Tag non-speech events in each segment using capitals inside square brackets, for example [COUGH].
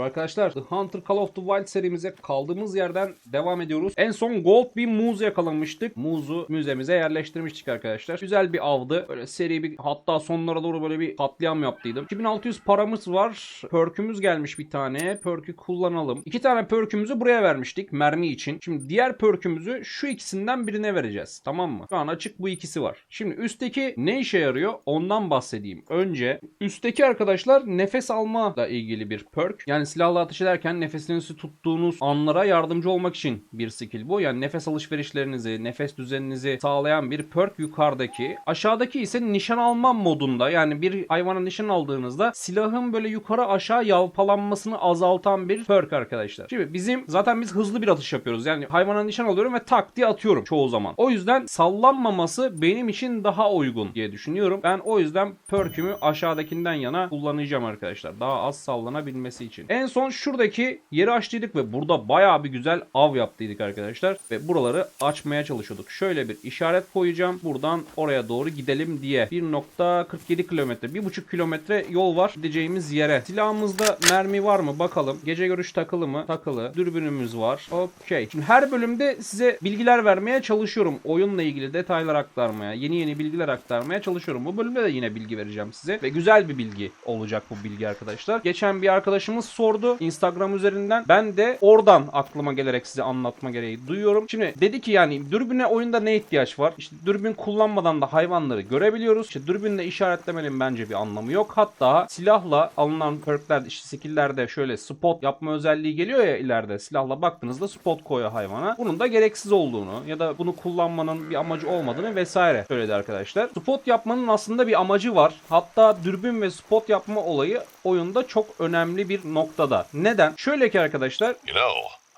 Merhaba arkadaşlar. The Hunter Call of the Wild serimize kaldığımız yerden devam ediyoruz. En son Gold bir muz yakalamıştık. Muzu müzemize yerleştirmiştik arkadaşlar. Güzel bir avdı. Böyle seri bir hatta sonlara doğru böyle bir katliam yaptıydım. 2600 paramız var. Perk'ümüz gelmiş bir tane. Perk'ü kullanalım. İki tane perk'ümüzü buraya vermiştik mermi için. Şimdi diğer perk'ümüzü şu ikisinden birine vereceğiz. Tamam mı? Şu an açık bu ikisi var. Şimdi üstteki ne işe yarıyor? Ondan bahsedeyim. Önce üstteki arkadaşlar nefes alma ile ilgili bir perk. Yani silahla ateş ederken nefesinizi tuttuğunuz anlara yardımcı olmak için bir skill bu. Yani nefes alışverişlerinizi, nefes düzeninizi sağlayan bir perk yukarıdaki. Aşağıdaki ise nişan alma modunda. Yani bir hayvana nişan aldığınızda silahın böyle yukarı aşağı yalpalanmasını azaltan bir perk arkadaşlar. Şimdi bizim zaten biz hızlı bir atış yapıyoruz. Yani hayvana nişan alıyorum ve tak diye atıyorum çoğu zaman. O yüzden sallanmaması benim için daha uygun diye düşünüyorum. Ben o yüzden perk'ümü aşağıdakinden yana kullanacağım arkadaşlar. Daha az sallanabilmesi için. En son şuradaki yeri açtıydık ve burada bayağı bir güzel av yaptıydık arkadaşlar. Ve buraları açmaya çalışıyorduk. Şöyle bir işaret koyacağım. Buradan oraya doğru gidelim diye. 1.47 kilometre, 1.5 kilometre yol var gideceğimiz yere. Silahımızda mermi var mı bakalım. Gece görüş takılı mı? Takılı. Dürbünümüz var. Okey. Şimdi her bölümde size bilgiler vermeye çalışıyorum. Oyunla ilgili detaylar aktarmaya, yeni yeni bilgiler aktarmaya çalışıyorum. Bu bölümde de yine bilgi vereceğim size. Ve güzel bir bilgi olacak bu bilgi arkadaşlar. Geçen bir arkadaşımız sordu Instagram üzerinden. Ben de oradan aklıma gelerek size anlatma gereği duyuyorum. Şimdi dedi ki yani dürbüne oyunda ne ihtiyaç var? İşte dürbün kullanmadan da hayvanları görebiliyoruz. İşte dürbünle işaretlemenin bence bir anlamı yok. Hatta silahla alınan perklerde işte skill'lerde şöyle spot yapma özelliği geliyor ya ileride. Silahla baktığınızda spot koyuyor hayvana. Bunun da gereksiz olduğunu ya da bunu kullanmanın bir amacı olmadığını vesaire söyledi arkadaşlar. Spot yapmanın aslında bir amacı var. Hatta dürbün ve spot yapma olayı oyunda çok önemli bir noktada. Neden? Şöyle ki arkadaşlar You know,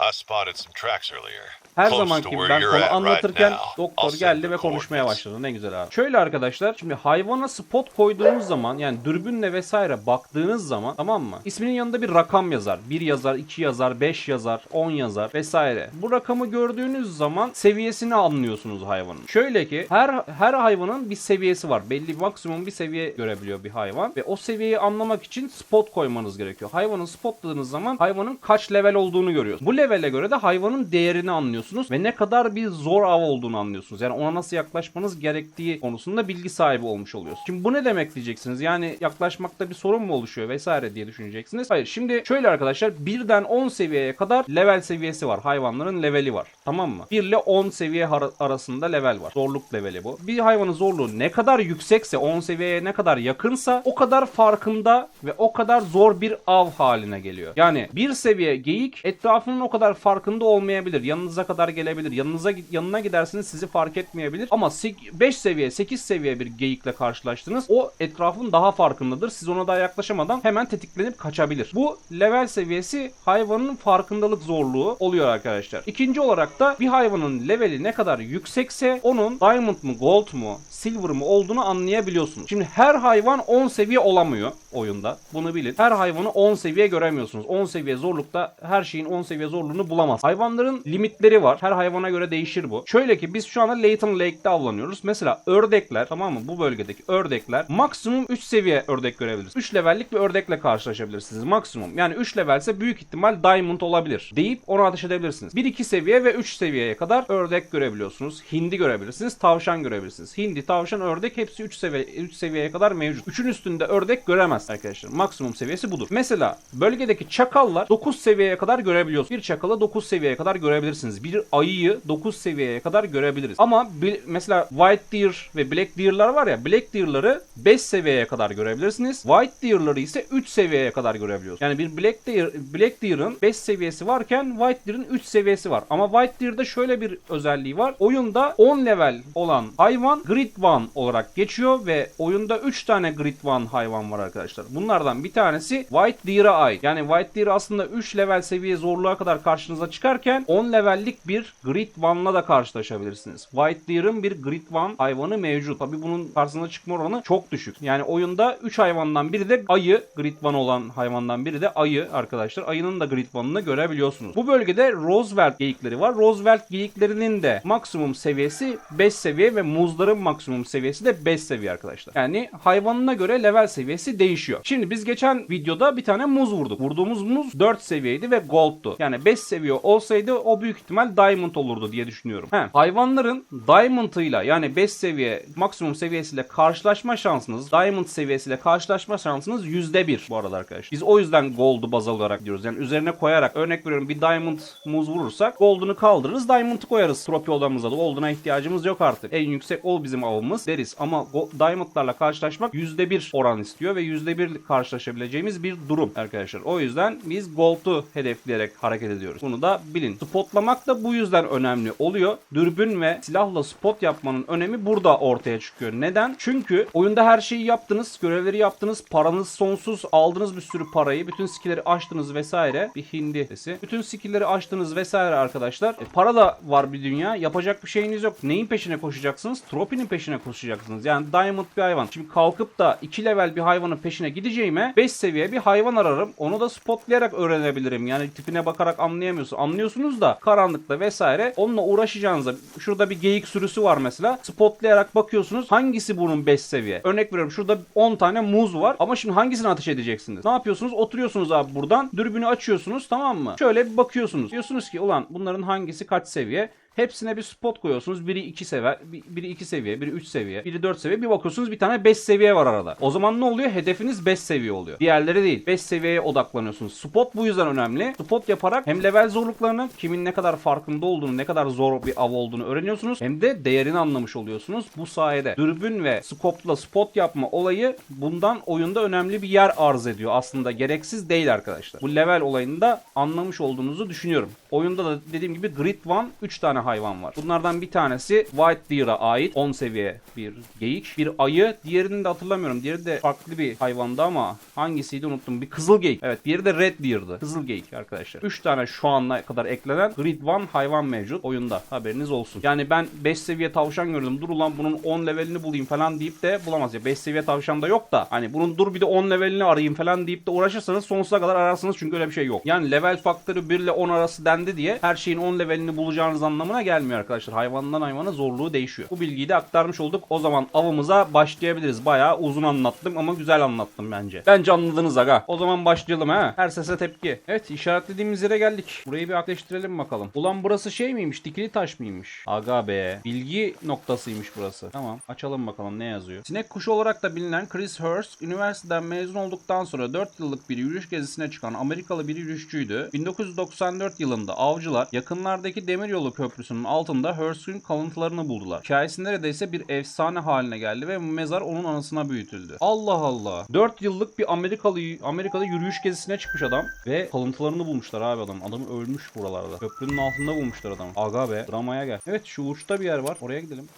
I spotted some tracks earlier. Her gibi where ben konu at anlatırken doktor geldi ve konuşmaya başladı. Ne güzel abi. Şöyle arkadaşlar şimdi hayvana spot koyduğunuz zaman yani dürbünle vesaire baktığınız zaman tamam mı? İsminin yanında bir rakam yazar. 1 yazar, 2 yazar, 5 yazar, 10 yazar vesaire. Bu rakamı gördüğünüz zaman seviyesini anlıyorsunuz hayvanın. Şöyle ki her her hayvanın bir seviyesi var. Belli bir maksimum bir seviye görebiliyor bir hayvan ve o seviyeyi anlamak için spot koymanız gerekiyor. Hayvanı spotladığınız zaman hayvanın kaç level olduğunu görüyorsunuz. Bu levele göre de hayvanın değerini anlıyorsunuz ve ne kadar bir zor av olduğunu anlıyorsunuz. Yani ona nasıl yaklaşmanız gerektiği konusunda bilgi sahibi olmuş oluyorsunuz. Şimdi bu ne demek diyeceksiniz? Yani yaklaşmakta bir sorun mu oluşuyor vesaire diye düşüneceksiniz. Hayır. Şimdi şöyle arkadaşlar birden 10 seviyeye kadar level seviyesi var. Hayvanların leveli var. Tamam mı? 1 ile 10 seviye arasında level var. Zorluk leveli bu. Bir hayvanın zorluğu ne kadar yüksekse 10 seviyeye ne kadar yakınsa o kadar farkında ve o kadar zor bir av haline geliyor. Yani bir seviye geyik etrafının o kadar farkında olmayabilir. Yanınıza kadar gelebilir. Yanınıza yanına gidersiniz sizi fark etmeyebilir. Ama 5 seviye 8 seviye bir geyikle karşılaştınız. O etrafın daha farkındadır. Siz ona daha yaklaşamadan hemen tetiklenip kaçabilir. Bu level seviyesi hayvanın farkındalık zorluğu oluyor arkadaşlar. İkinci olarak da bir hayvanın leveli ne kadar yüksekse onun diamond mu gold mu silver mı olduğunu anlayabiliyorsunuz. Şimdi her hayvan 10 seviye olamıyor oyunda. Bunu bilin. Her hayvanı 10 seviye göremiyorsunuz. 10 seviye zorlukta her şeyin 10 seviye zorluğunu bulamaz. Hayvanların limitleri var. Her hayvana göre değişir bu. Şöyle ki biz şu anda Layton Lake'de avlanıyoruz. Mesela ördekler tamam mı? Bu bölgedeki ördekler maksimum 3 seviye ördek görebiliriz. 3 levellik bir ördekle karşılaşabilirsiniz maksimum. Yani 3 levelse büyük ihtimal diamond olabilir deyip ona ateş edebilirsiniz. 1-2 seviye ve 3 seviyeye kadar ördek görebiliyorsunuz. Hindi görebilirsiniz. Tavşan görebilirsiniz. Hindi, tavşan, ördek hepsi 3 seviye 3 seviyeye kadar mevcut. 3'ün üstünde ördek göremez arkadaşlar. Maksimum seviyesi budur. Mesela bölgedeki çakallar 9 seviyeye kadar görebiliyorsunuz. Bir çakalı 9 seviyeye kadar görebilirsiniz. Bir ayıyı 9 seviyeye kadar görebiliriz. Ama bir, mesela White Deer ve Black Deer'lar var ya Black Deer'ları 5 seviyeye kadar görebilirsiniz. White Deer'ları ise 3 seviyeye kadar görebiliyorsunuz. Yani bir Black Deer Black Deer'ın 5 seviyesi varken White Deer'ın 3 seviyesi var. Ama White Deer'da şöyle bir özelliği var. Oyunda 10 level olan hayvan Grid One olarak geçiyor ve oyunda 3 tane Grid One hayvan var arkadaşlar. Bunlardan bir tanesi White Deer'a ait. Yani White Deer aslında 3 level seviye zorluğa kadar karşınıza çıkarken 10 levellik bir Grid One'la da karşılaşabilirsiniz. White Deer'ın bir Grid One hayvanı mevcut. Tabi bunun karşısına çıkma oranı çok düşük. Yani oyunda 3 hayvandan biri de ayı. Grid One olan hayvandan biri de ayı arkadaşlar. Ayının da Grid One'ını görebiliyorsunuz. Bu bölgede Roosevelt geyikleri var. Roosevelt geyiklerinin de maksimum seviyesi 5 seviye ve muzların maksimum seviyesi de 5 seviye arkadaşlar. Yani hayvanına göre level seviyesi değişiyor. Şimdi biz geçen videoda bir tane muz vurduk. Vurduğumuz muz 4 seviyeydi ve gold'tu. Yani 5 seviye olsaydı o büyük ihtimal diamond olurdu diye düşünüyorum. He, hayvanların diamond'ıyla yani 5 seviye maksimum seviyesiyle karşılaşma şansınız, diamond seviyesiyle karşılaşma şansınız %1 bu arada arkadaşlar. Biz o yüzden gold'u baz alarak diyoruz. Yani üzerine koyarak örnek veriyorum bir diamond muz vurursak gold'unu kaldırırız, diamond'ı koyarız tropi odamıza da. Gold'una ihtiyacımız yok artık. En yüksek ol bizim avımız deriz. Ama diamond'larla karşılaşmak %1 oran istiyor ve %1 karşılaşabileceğimiz bir durum arkadaşlar. O yüzden biz gold'u hedefleyerek hareket ediyoruz. Bunu da bilin. Spotlamak da bu yüzden önemli oluyor. Dürbün ve silahla spot yapmanın önemi burada ortaya çıkıyor. Neden? Çünkü oyunda her şeyi yaptınız, görevleri yaptınız, paranız sonsuz, aldınız bir sürü parayı, bütün skill'leri açtınız vesaire. Bir hindi sesi. Bütün skill'leri açtınız vesaire arkadaşlar. E, para da var bir dünya. Yapacak bir şeyiniz yok. Neyin peşine koşacaksınız? Tropinin peşine koşacaksınız. Yani diamond bir hayvan. Şimdi kalkıp da 2 level bir hayvanın peşine gideceğime 5 seviye bir hayvan ararım. Onu da spotlayarak öğrenebilirim. Yani tipine bakarak anlayamıyorsun. Anlıyorsunuz da karanlıkta vesaire. Onunla uğraşacağınıza şurada bir geyik sürüsü var mesela. Spotlayarak bakıyorsunuz. Hangisi bunun 5 seviye? Örnek veriyorum şurada 10 tane muz var. Ama şimdi hangisini ateş edeceksiniz? Ne yapıyorsunuz? Oturuyorsunuz abi buradan. Dürbünü açıyorsunuz tamam mı? Şöyle bir bakıyorsunuz. Diyorsunuz ki ulan bunların hangisi kaç seviye? Hepsine bir spot koyuyorsunuz. Biri 2 seviye, biri 2 seviye, biri 3 seviye, biri 4 seviye. Bir bakıyorsunuz bir tane 5 seviye var arada. O zaman ne oluyor? Hedefiniz 5 seviye oluyor. Diğerleri değil. 5 seviyeye odaklanıyorsunuz. Spot bu yüzden önemli. Spot yaparak hem level zorluklarını, kimin ne kadar farkında olduğunu, ne kadar zor bir av olduğunu öğreniyorsunuz. Hem de değerini anlamış oluyorsunuz. Bu sayede dürbün ve skopla spot yapma olayı bundan oyunda önemli bir yer arz ediyor. Aslında gereksiz değil arkadaşlar. Bu level olayında anlamış olduğunuzu düşünüyorum. Oyunda da dediğim gibi Grid One 3 tane hayvan var. Bunlardan bir tanesi White Deer'a ait 10 seviye bir geyik. Bir ayı. Diğerini de hatırlamıyorum. Diğeri de farklı bir hayvandı ama hangisiydi unuttum. Bir kızıl geyik. Evet diğeri de Red Deer'dı. Kızıl geyik arkadaşlar. 3 tane şu ana kadar eklenen Grid One hayvan mevcut oyunda. Haberiniz olsun. Yani ben 5 seviye tavşan gördüm. Dur ulan bunun 10 levelini bulayım falan deyip de bulamaz ya. 5 seviye tavşan da yok da hani bunun dur bir de 10 levelini arayayım falan deyip de uğraşırsanız sonsuza kadar ararsınız çünkü öyle bir şey yok. Yani level faktörü 1 ile 10 arası dendi diye her şeyin 10 levelini bulacağınız anlamına gelmiyor arkadaşlar. Hayvandan hayvana zorluğu değişiyor. Bu bilgiyi de aktarmış olduk. O zaman avımıza başlayabiliriz. Bayağı uzun anlattım ama güzel anlattım bence. Bence anladınız aga. O zaman başlayalım ha. Her sese tepki. Evet işaretlediğimiz yere geldik. Burayı bir ateştirelim bakalım. Ulan burası şey miymiş? Dikili taş mıymış? Aga be. Bilgi noktasıymış burası. Tamam. Açalım bakalım ne yazıyor. Sinek kuşu olarak da bilinen Chris Hurst, üniversiteden mezun olduktan sonra 4 yıllık bir yürüyüş gezisine çıkan Amerikalı bir yürüyüşçüydü. 1994 yılında avcılar yakınlardaki demiryolu köprüsünün altında Hurst'ün kalıntılarını buldular. Hikayesi neredeyse bir efsane haline geldi ve mezar onun anısına büyütüldü. Allah Allah. 4 yıllık bir Amerikalı Amerika'da yürüyüş gezisine çıkmış adam ve kalıntılarını bulmuşlar abi adam. Adam ölmüş buralarda. Köprünün altında bulmuşlar adamı. Aga be. Dramaya gel. Evet şu uçta bir yer var. Oraya gidelim.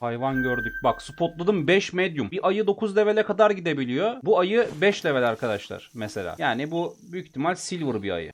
Hayvan gördük. Bak spotladım 5 medium. Bir ayı 9 levele kadar gidebiliyor. Bu ayı 5 level arkadaşlar mesela. Yani bu büyük ihtimal silver bir ayı.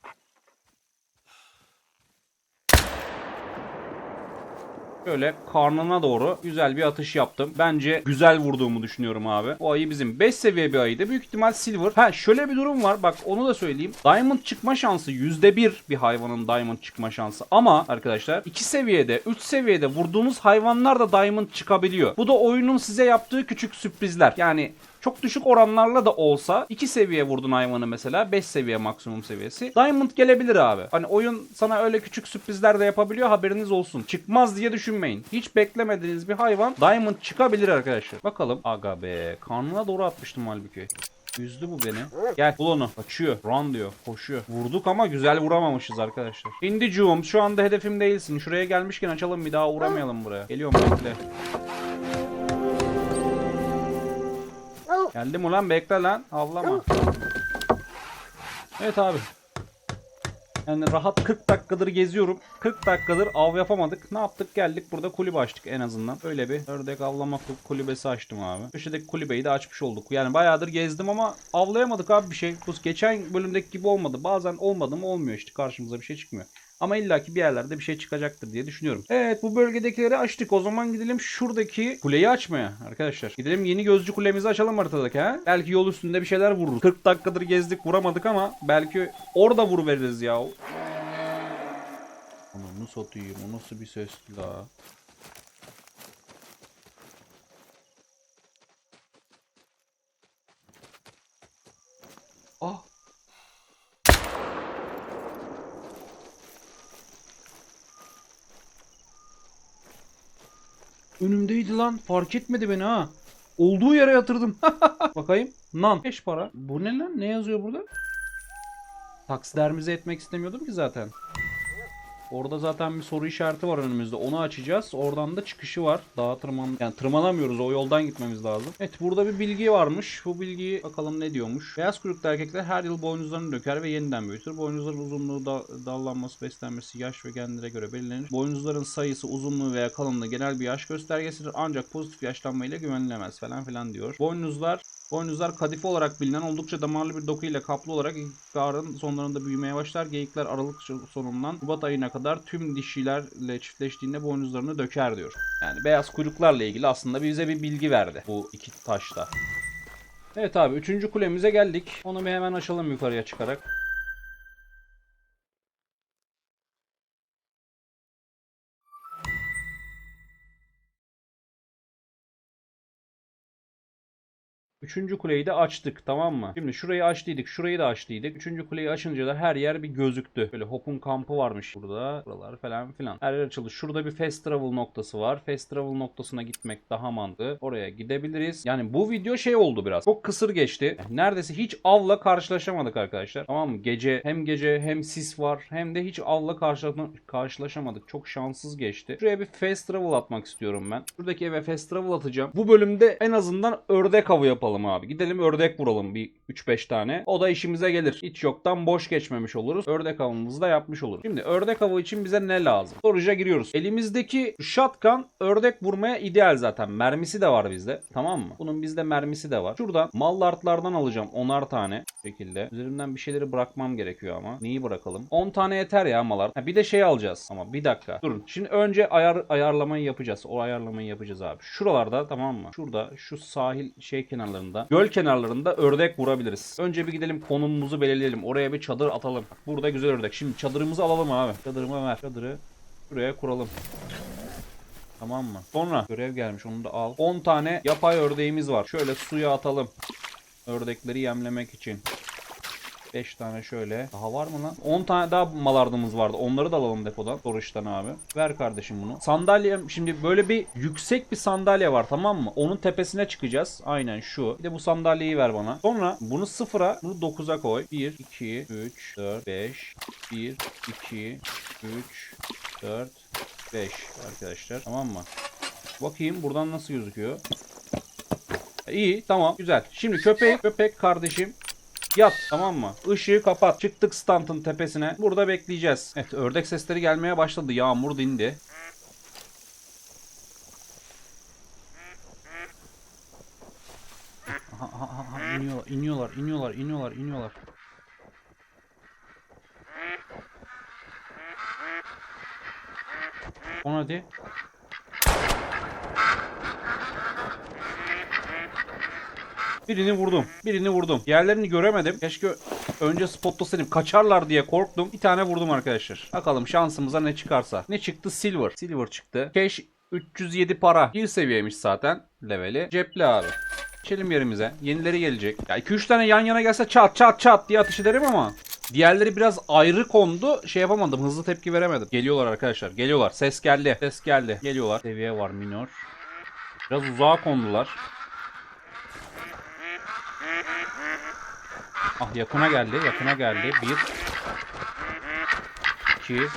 Şöyle karnına doğru güzel bir atış yaptım. Bence güzel vurduğumu düşünüyorum abi. O ayı bizim 5 seviye bir ayıydı. Büyük ihtimal silver. Ha şöyle bir durum var. Bak onu da söyleyeyim. Diamond çıkma şansı %1 bir hayvanın diamond çıkma şansı. Ama arkadaşlar 2 seviyede 3 seviyede vurduğunuz hayvanlar da diamond çıkabiliyor. Bu da oyunun size yaptığı küçük sürprizler. Yani çok düşük oranlarla da olsa 2 seviye vurdun hayvanı mesela 5 seviye maksimum seviyesi. Diamond gelebilir abi. Hani oyun sana öyle küçük sürprizler de yapabiliyor haberiniz olsun. Çıkmaz diye düşünmeyin. Hiç beklemediğiniz bir hayvan Diamond çıkabilir arkadaşlar. Bakalım. Aga be. Karnına doğru atmıştım halbuki. Üzdü bu beni. Gel bul onu. Kaçıyor. Run diyor. Koşuyor. Vurduk ama güzel vuramamışız arkadaşlar. Indicuğum şu anda hedefim değilsin. Şuraya gelmişken açalım bir daha uğramayalım buraya. Geliyorum bekle. Geldim ulan bekle lan. Avlama. Evet abi. Yani rahat 40 dakikadır geziyorum. 40 dakikadır av yapamadık. Ne yaptık? Geldik burada kulübe açtık en azından. Öyle bir ördek avlama kul- kulübesi açtım abi. Köşedeki kulübeyi de açmış olduk. Yani bayağıdır gezdim ama avlayamadık abi bir şey. Bu geçen bölümdeki gibi olmadı. Bazen olmadı mı olmuyor işte karşımıza bir şey çıkmıyor. Ama illaki bir yerlerde bir şey çıkacaktır diye düşünüyorum. Evet bu bölgedekileri açtık. O zaman gidelim şuradaki kuleyi açmaya arkadaşlar. Gidelim yeni gözcü kulemizi açalım haritadaki ha. Belki yol üstünde bir şeyler vururuz. 40 dakikadır gezdik vuramadık ama belki orada vur veririz ya. Onu satayım. O nasıl bir sesli la? Ah. Önümdeydi lan. Fark etmedi beni ha. Olduğu yere yatırdım. [LAUGHS] Bakayım. Nan. 5 para. Bu ne lan? Ne yazıyor burada? Taksidermize etmek istemiyordum ki zaten. Orada zaten bir soru işareti var önümüzde. Onu açacağız. Oradan da çıkışı var. Daha tırman yani tırmanamıyoruz. O yoldan gitmemiz lazım. Evet burada bir bilgi varmış. Bu bilgiyi bakalım ne diyormuş. Beyaz kuyruklu erkekler her yıl boynuzlarını döker ve yeniden büyütür. Boynuzların uzunluğu, da, dallanması, beslenmesi, yaş ve genlere göre belirlenir. Boynuzların sayısı, uzunluğu veya kalınlığı genel bir yaş göstergesidir. Ancak pozitif yaşlanmayla güvenilemez falan filan diyor. Boynuzlar Boynuzlar kadife olarak bilinen oldukça damarlı bir doku ile kaplı olarak ilkbaharın sonlarında büyümeye başlar. Geyikler Aralık sonundan Şubat ayına kadar tüm dişilerle çiftleştiğinde boynuzlarını döker diyor. Yani beyaz kuyruklarla ilgili aslında bize bir bilgi verdi bu iki taşta. Evet abi üçüncü kulemize geldik. Onu bir hemen açalım yukarıya çıkarak. Üçüncü kuleyi de açtık tamam mı? Şimdi şurayı açtıydık, şurayı da açtıydık. Üçüncü kuleyi açınca da her yer bir gözüktü. Böyle Hop'un kampı varmış burada. Buralar falan filan. Her yer açıldı. Şurada bir fast travel noktası var. Fast travel noktasına gitmek daha mantıklı. Oraya gidebiliriz. Yani bu video şey oldu biraz. Çok kısır geçti. Neredeyse hiç avla karşılaşamadık arkadaşlar. Tamam mı? Gece hem gece hem sis var hem de hiç avla karşıla- karşılaşamadık. Çok şanssız geçti. Şuraya bir fast travel atmak istiyorum ben. Şuradaki eve fast travel atacağım. Bu bölümde en azından ördek avı yapalım abi. Gidelim ördek vuralım bir 3-5 tane. O da işimize gelir. Hiç yoktan boş geçmemiş oluruz. Ördek avımızı da yapmış oluruz. Şimdi ördek avı için bize ne lazım? Storage'a giriyoruz. Elimizdeki shotgun ördek vurmaya ideal zaten. Mermisi de var bizde. Tamam mı? Bunun bizde mermisi de var. Şuradan mallartlardan alacağım 10'ar tane şekilde. Üzerimden bir şeyleri bırakmam gerekiyor ama. Neyi bırakalım? 10 tane yeter ya mallar. Ha, bir de şey alacağız. Ama bir dakika. Durun. Şimdi önce ayar ayarlamayı yapacağız. O ayarlamayı yapacağız abi. Şuralarda tamam mı? Şurada şu sahil şey kenarlarında, göl kenarlarında ördek vurabiliriz. Önce bir gidelim konumumuzu belirleyelim. Oraya bir çadır atalım. Burada güzel ördek. Şimdi çadırımızı alalım abi. Çadırımı ver. Çadırı şuraya kuralım. Tamam mı? Sonra görev gelmiş onu da al. 10 tane yapay ördeğimiz var. Şöyle suya atalım. Ördekleri yemlemek için. 5 tane şöyle. Daha var mı lan? 10 tane daha malardımız vardı. Onları da alalım depodan. Storıştan abi. Ver kardeşim bunu. Sandalye şimdi böyle bir yüksek bir sandalye var tamam mı? Onun tepesine çıkacağız. Aynen şu. Bir de bu sandalyeyi ver bana. Sonra bunu sıfıra, bunu 9'a koy. 1, 2, 3, 4, 5. 1, 2, 3, 4, 5 arkadaşlar. Tamam mı? Bakayım buradan nasıl gözüküyor. İyi tamam güzel. Şimdi köpek köpek kardeşim Yat tamam mı? Işığı kapat. Çıktık standın tepesine. Burada bekleyeceğiz. Evet ördek sesleri gelmeye başladı. Yağmur dindi. Aha, aha, aha, iniyorlar, iniyorlar, iniyorlar, iniyorlar, iniyorlar. On hadi. Birini vurdum. Birini vurdum. Diğerlerini göremedim. Keşke önce spotlasaydım. Kaçarlar diye korktum. Bir tane vurdum arkadaşlar. Bakalım şansımıza ne çıkarsa. Ne çıktı? Silver. Silver çıktı. Cash 307 para. Bir seviyeymiş zaten leveli. Cepli abi. Geçelim yerimize. Yenileri gelecek. Ya 2-3 tane yan yana gelse çat çat çat diye ateş ederim ama Diğerleri biraz ayrı kondu. Şey yapamadım. Hızlı tepki veremedim. Geliyorlar arkadaşlar. Geliyorlar. Ses geldi. Ses geldi. Geliyorlar. Seviye var minor. Biraz uzağa kondular. Ah yakına geldi. Yakına geldi. Bir. iki,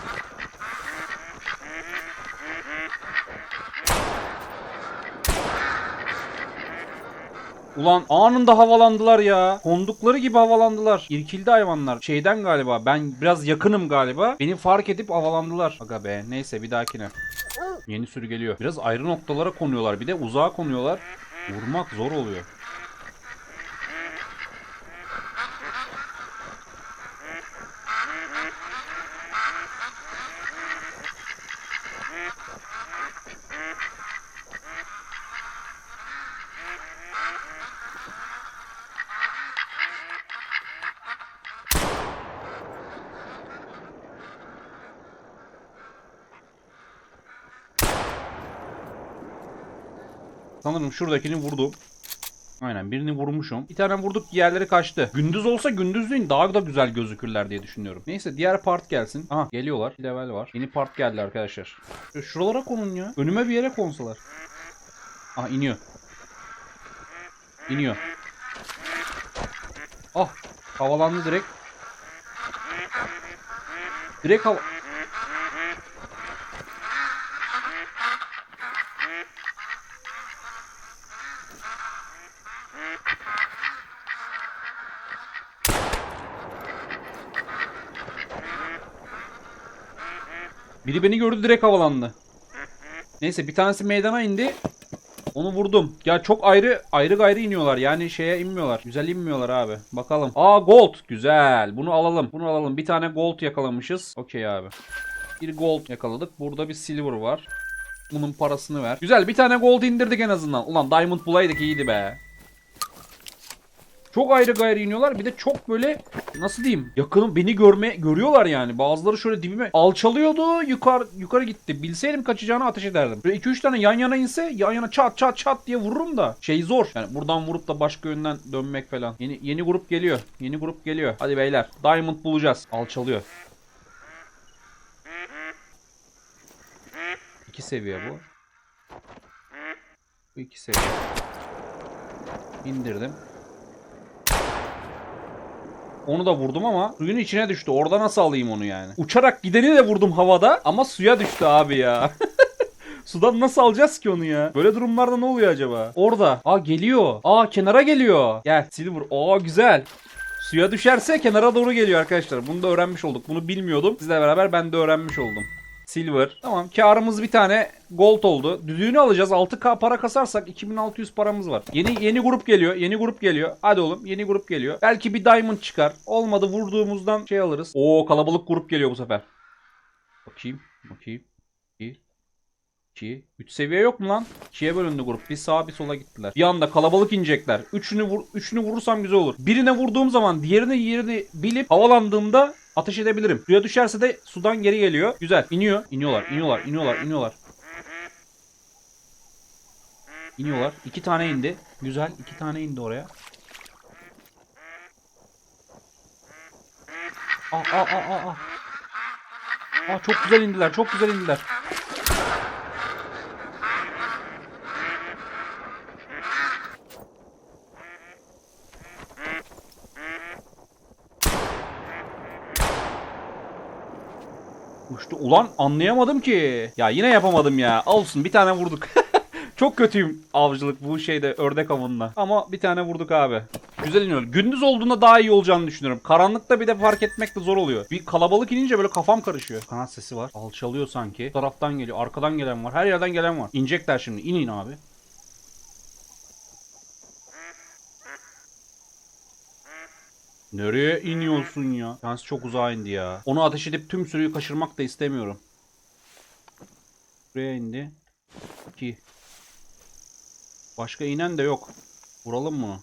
Ulan anında havalandılar ya. Kondukları gibi havalandılar. İrkildi hayvanlar. Şeyden galiba. Ben biraz yakınım galiba. Beni fark edip havalandılar. Aga be. Neyse bir dahakine. Yeni sürü geliyor. Biraz ayrı noktalara konuyorlar. Bir de uzağa konuyorlar. Vurmak zor oluyor. Sanırım şuradakini vurdum. Aynen birini vurmuşum. Bir tane vurduk diğerleri kaçtı. Gündüz olsa gündüzleyin daha da güzel gözükürler diye düşünüyorum. Neyse diğer part gelsin. Aha geliyorlar. Bir level var. Yeni part geldi arkadaşlar. Şu- Şuralara konun ya. Önüme bir yere konsalar. Aha iniyor. İniyor. Ah havalandı direkt. Direkt hava... Biri beni gördü direkt havalandı. Neyse bir tanesi meydana indi. Onu vurdum. Ya çok ayrı ayrı gayrı iniyorlar. Yani şeye inmiyorlar. Güzel inmiyorlar abi. Bakalım. Aa gold. Güzel. Bunu alalım. Bunu alalım. Bir tane gold yakalamışız. Okey abi. Bir gold yakaladık. Burada bir silver var. Bunun parasını ver. Güzel bir tane gold indirdik en azından. Ulan diamond bulaydık iyiydi be. Çok ayrı gayrı iniyorlar. Bir de çok böyle nasıl diyeyim? Yakınım beni görme görüyorlar yani. Bazıları şöyle dibime alçalıyordu. Yukarı yukarı gitti. Bilseydim kaçacağını ateş ederdim. Böyle 2 3 tane yan yana inse yan yana çat çat çat diye vururum da şey zor. Yani buradan vurup da başka yönden dönmek falan. Yeni yeni grup geliyor. Yeni grup geliyor. Hadi beyler. Diamond bulacağız. Alçalıyor. İki seviye bu. Bu iki seviye. İndirdim. Onu da vurdum ama suyun içine düştü. Orada nasıl alayım onu yani? Uçarak gideni de vurdum havada ama suya düştü abi ya. [LAUGHS] Sudan nasıl alacağız ki onu ya? Böyle durumlarda ne oluyor acaba? Orada. Aa geliyor. Aa kenara geliyor. Gel Silver. Aa güzel. Suya düşerse kenara doğru geliyor arkadaşlar. Bunu da öğrenmiş olduk. Bunu bilmiyordum. Sizle beraber ben de öğrenmiş oldum. Silver. Tamam karımız bir tane gold oldu. Düdüğünü alacağız. 6k para kasarsak 2600 paramız var. Yeni yeni grup geliyor. Yeni grup geliyor. Hadi oğlum yeni grup geliyor. Belki bir diamond çıkar. Olmadı vurduğumuzdan şey alırız. Oo kalabalık grup geliyor bu sefer. Bakayım. Bakayım. 2 2 3 seviye yok mu lan? 2'ye bölündü grup. Bir sağa bir sola gittiler. Bir anda kalabalık inecekler. Üçünü vur üçünü vurursam güzel olur. Birine vurduğum zaman diğerini yerini bilip havalandığımda ateş edebilirim. Suya düşerse de sudan geri geliyor. Güzel. İniyor. İniyorlar. iniyorlar. iniyorlar. iniyorlar. İniyorlar. İki tane indi. Güzel. iki tane indi oraya. Aa aa aa aa. aa. Aa çok güzel indiler. Çok güzel indiler. Uçtu. Ulan anlayamadım ki. Ya yine yapamadım ya. Olsun bir tane vurduk. [LAUGHS] Çok kötüyüm avcılık bu şeyde ördek avında. Ama bir tane vurduk abi. Güzel iniyor. Gündüz olduğunda daha iyi olacağını düşünüyorum. Karanlıkta bir de fark etmek de zor oluyor. Bir kalabalık inince böyle kafam karışıyor. Kanat sesi var. Alçalıyor sanki. Bu taraftan geliyor. Arkadan gelen var. Her yerden gelen var. İnecekler şimdi. İnin abi. Nereye iniyorsun ya? Yalnız çok uzağa indi ya. Onu ateş edip tüm sürüyü kaçırmak da istemiyorum. Buraya indi. 2. Başka inen de yok. Vuralım bunu.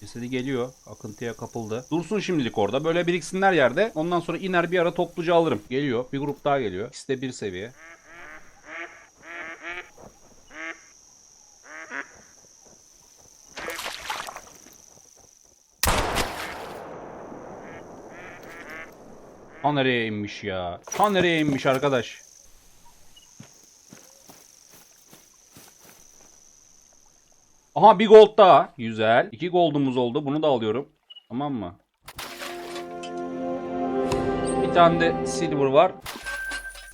Cesedi geliyor. Akıntıya kapıldı. Dursun şimdilik orada. Böyle biriksinler yerde. Ondan sonra iner bir ara topluca alırım. Geliyor. Bir grup daha geliyor. İkisi de bir seviye. Ha nereye inmiş ya? Ha nereye inmiş arkadaş? Aha bir gold daha. Güzel. İki goldumuz oldu. Bunu da alıyorum. Tamam mı? Bir tane de silver var.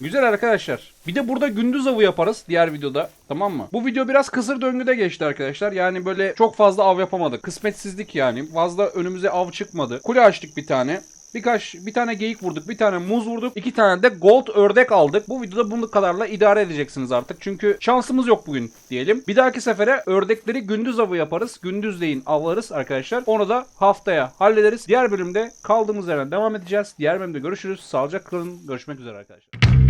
Güzel arkadaşlar. Bir de burada gündüz avı yaparız diğer videoda. Tamam mı? Bu video biraz kısır döngüde geçti arkadaşlar. Yani böyle çok fazla av yapamadık. Kısmetsizlik yani. Fazla önümüze av çıkmadı. Kule açtık bir tane. Birkaç bir tane geyik vurduk, bir tane muz vurduk, iki tane de gold ördek aldık. Bu videoda bunu kadarla idare edeceksiniz artık. Çünkü şansımız yok bugün diyelim. Bir dahaki sefere ördekleri gündüz avı yaparız. Gündüzleyin avlarız arkadaşlar. Onu da haftaya hallederiz. Diğer bölümde kaldığımız yerden devam edeceğiz. Diğer bölümde görüşürüz. Sağlıcakla kalın. Görüşmek üzere arkadaşlar.